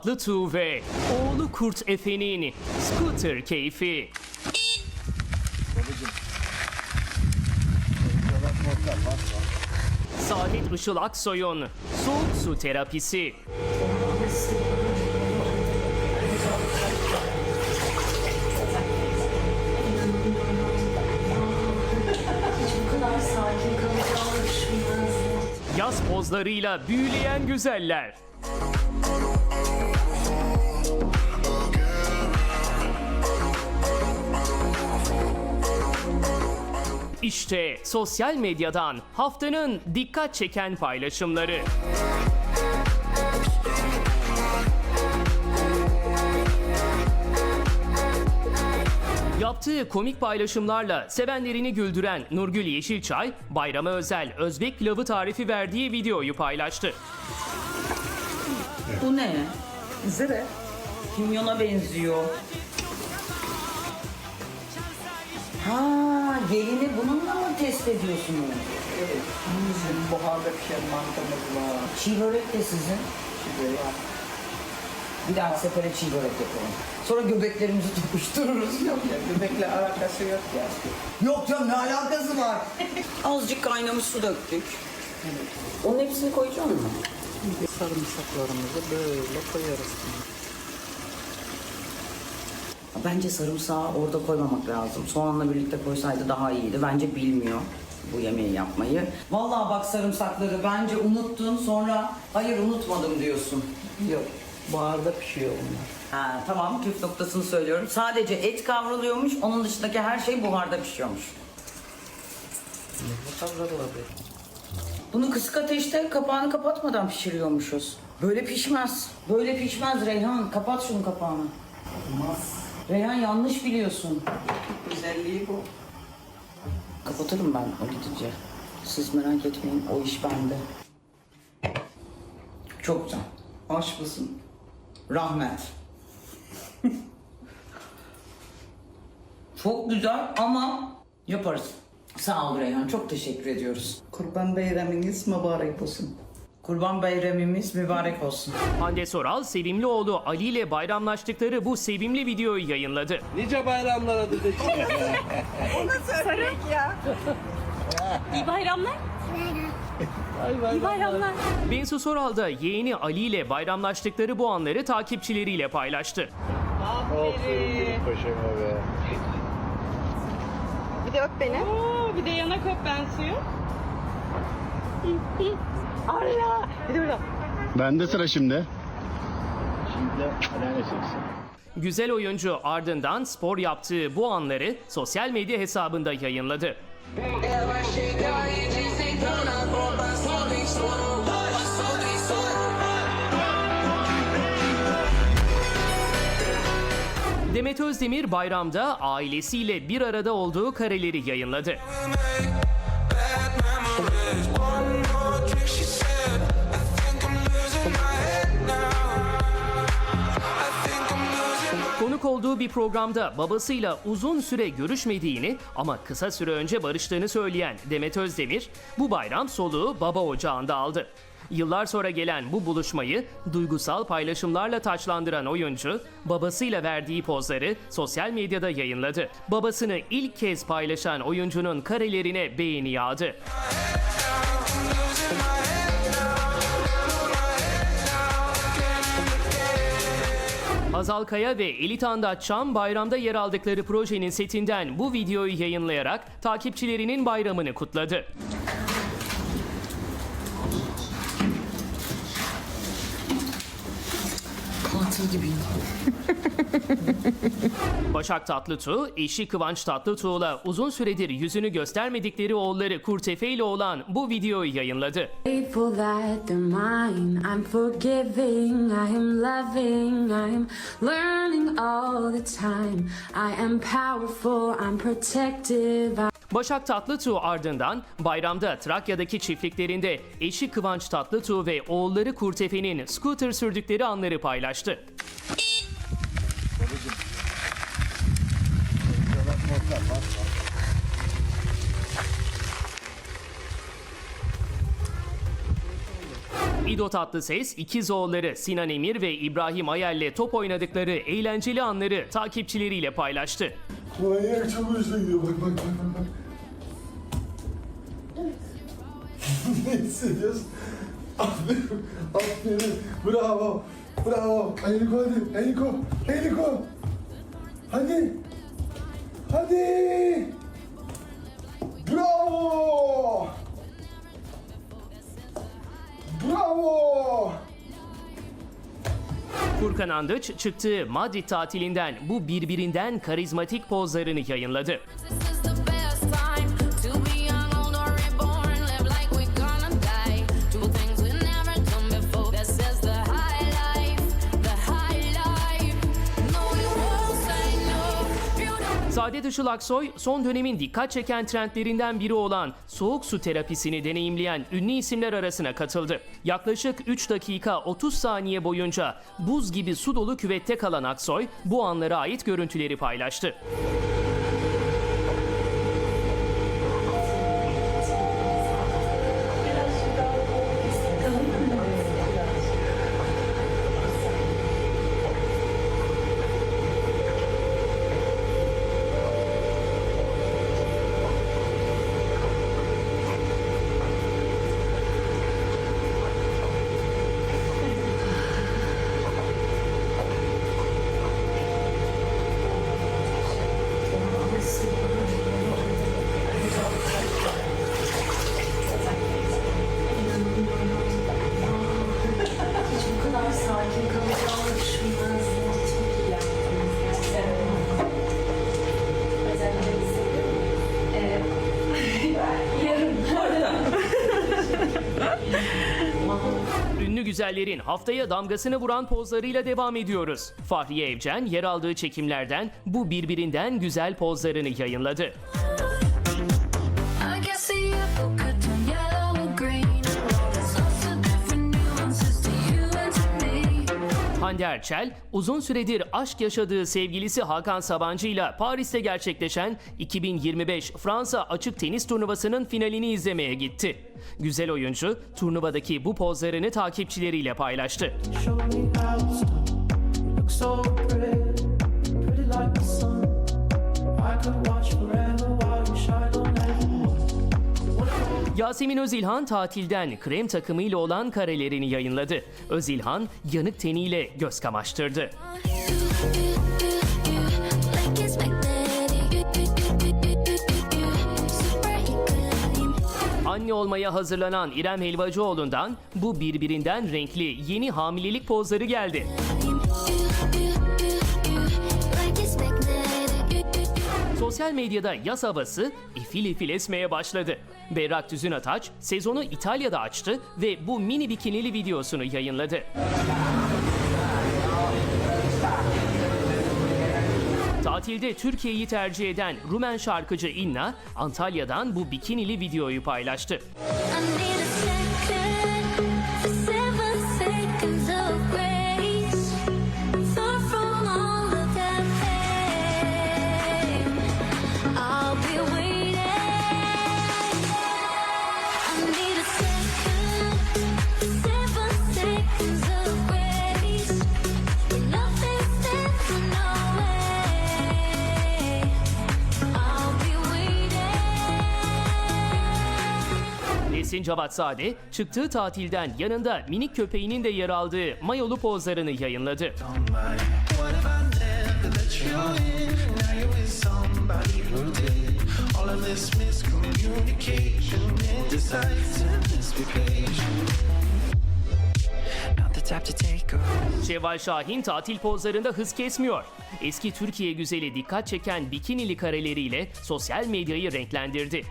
Tatlıtuğ ve oğlu Kurt Efe'nin scooter keyfi. Saadet Işıl Aksoy'un soğuk su terapisi. Yaz pozlarıyla büyüleyen güzeller. İşte sosyal medyadan haftanın dikkat çeken paylaşımları. Yaptığı komik paylaşımlarla sevenlerini güldüren Nurgül Yeşilçay, bayrama özel Özbek pilavı tarifi verdiği videoyu paylaştı. Bu ne? Zire. Kimyona benziyor. Ha, gelini bununla mı test ediyorsunuz? Evet, bizim buharda pişen mantımız var. Çiğ börek de sizin. Böyle Bir dahaki sefere çiğ börek yapalım. Sonra göbeklerimizi tokuştururuz. yok ya, göbekle alakası yok ya. Yok canım ne alakası var? Azıcık kaynamış su döktük. Onun hepsini koyacak mı? Sarımsaklarımızı böyle koyarız. Bence sarımsağı orada koymamak lazım. Soğanla birlikte koysaydı daha iyiydi. Bence bilmiyor bu yemeği yapmayı. Vallahi bak sarımsakları bence unuttun sonra hayır unutmadım diyorsun. Yok, buharda pişiyor bunlar. Ha, tamam püf noktasını söylüyorum. Sadece et kavruluyormuş, onun dışındaki her şey buharda pişiyormuş. Bu kadar olabilir. Bunu kısık ateşte kapağını kapatmadan pişiriyormuşuz. Böyle pişmez. Böyle pişmez Reyhan. Kapat şunu kapağını. Olmaz. Reyhan yanlış biliyorsun. Güzelliği bu. Kapatırım ben o gidince. Siz merak etmeyin o iş bende. Çok güzel. Aç mısın? Rahmet. Çok güzel ama yaparız. Sağ ol Reyhan. Çok teşekkür ediyoruz. Kurban bayramınız mübarek olsun. Kurban bayramımız mübarek olsun. Hande Soral, sevimli oğlu Ali ile bayramlaştıkları bu sevimli videoyu yayınladı. Nice bayramlara dedeciğim. İyi bayramlar. İyi bayramlar. Bensu Soral da yeğeni Ali ile bayramlaştıkları bu anları takipçileriyle paylaştı. Aferin paşama be. Bir de öp beni. Oo, bir de yanak öp ben suyu. Allah. Bir de. Bende sıra şimdi. Şimdi helal edeceksin. Güzel oyuncu ardından spor yaptığı bu anları sosyal medya hesabında yayınladı. Demet Özdemir bayramda ailesiyle bir arada olduğu kareleri yayınladı. Konuk olduğu bir programda babasıyla uzun süre görüşmediğini ama kısa süre önce barıştığını söyleyen Demet Özdemir, bu bayram soluğu baba ocağında aldı. Yıllar sonra gelen bu buluşmayı duygusal paylaşımlarla taçlandıran oyuncu, babasıyla verdiği pozları sosyal medyada yayınladı. Babasını ilk kez paylaşan oyuncunun karelerine beğeni yağdı. Hazal Kaya ve Elit Andaç Çam bayramda yer aldıkları projenin setinden bu videoyu yayınlayarak takipçilerinin bayramını kutladı. Katil gibiyim. Başak Tatlıtuğ, eşi Kıvanç Tatlıtuğ'la uzun süredir yüzünü göstermedikleri oğulları Kurtefe ile olan bu videoyu yayınladı. Grateful that they're mine. I'm forgiving, I am loving, I am learning all the time. I am powerful, I'm protective. I Başak Tatlıtuğ ardından bayramda Trakya'daki çiftliklerinde eşi Kıvanç Tatlıtuğ ve oğulları Kurtefe'nin scooter sürdükleri anları paylaştı. İdo Tatlıses, ikiz oğulları Sinan Emir ve İbrahim Ayel'le top oynadıkları eğlenceli anları takipçileriyle paylaştı. Manyak çok hoşuna gidiyor. Bak bak bak bak. Ne? Aferin. Aferin. Bravo. Bravo. Eniko hadi. Eniko. Eniko. Hadi. Hadi. Bravo. Bravo. Furkan Andıç çıktığı Madrid tatilinden bu birbirinden karizmatik pozlarını yayınladı. Saadet Işıl Aksoy, son dönemin dikkat çeken trendlerinden biri olan soğuk su terapisini deneyimleyen ünlü isimler arasına katıldı. Yaklaşık 3 dakika 30 saniye boyunca buz gibi su dolu küvette kalan Aksoy, bu anlara ait görüntüleri paylaştı. Güzellerin haftaya damgasını vuran pozlarıyla devam ediyoruz. Fahriye Evcen yer aldığı çekimlerden bu birbirinden güzel pozlarını yayınladı. Hande Erçel, uzun süredir aşk yaşadığı sevgilisi Hakan Sabancı ile Paris'te gerçekleşen 2025 Fransa Açık Tenis Turnuvası'nın finalini izlemeye gitti. Güzel oyuncu, turnuvadaki bu pozlarını takipçileriyle paylaştı. Yasemin Özilhan tatilden krem takımıyla olan karelerini yayınladı. Özilhan yanık teniyle göz kamaştırdı. Anne olmaya hazırlanan İrem Helvacıoğlu'ndan bu birbirinden renkli yeni hamilelik pozları geldi. Sosyal medyada yaz havası ifil ifil esmeye başladı. Berrak Düzün Ataç sezonu İtalya'da açtı ve bu mini bikinili videosunu yayınladı. Tatilde Türkiye'yi tercih eden Rumen şarkıcı Inna, Antalya'dan bu bikinili videoyu paylaştı. I Nesin Cavatzade çıktığı tatilden yanında minik köpeğinin de yer aldığı mayolu pozlarını yayınladı. Şevval Şahin tatil pozlarında hız kesmiyor. Eski Türkiye güzeli dikkat çeken bikinili kareleriyle sosyal medyayı renklendirdi.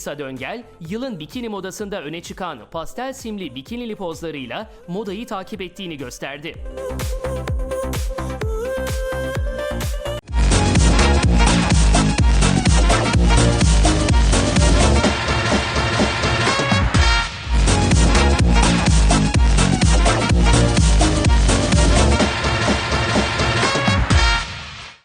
İsa Döngel, yılın bikini modasında öne çıkan pastel simli bikinili pozlarıyla modayı takip ettiğini gösterdi.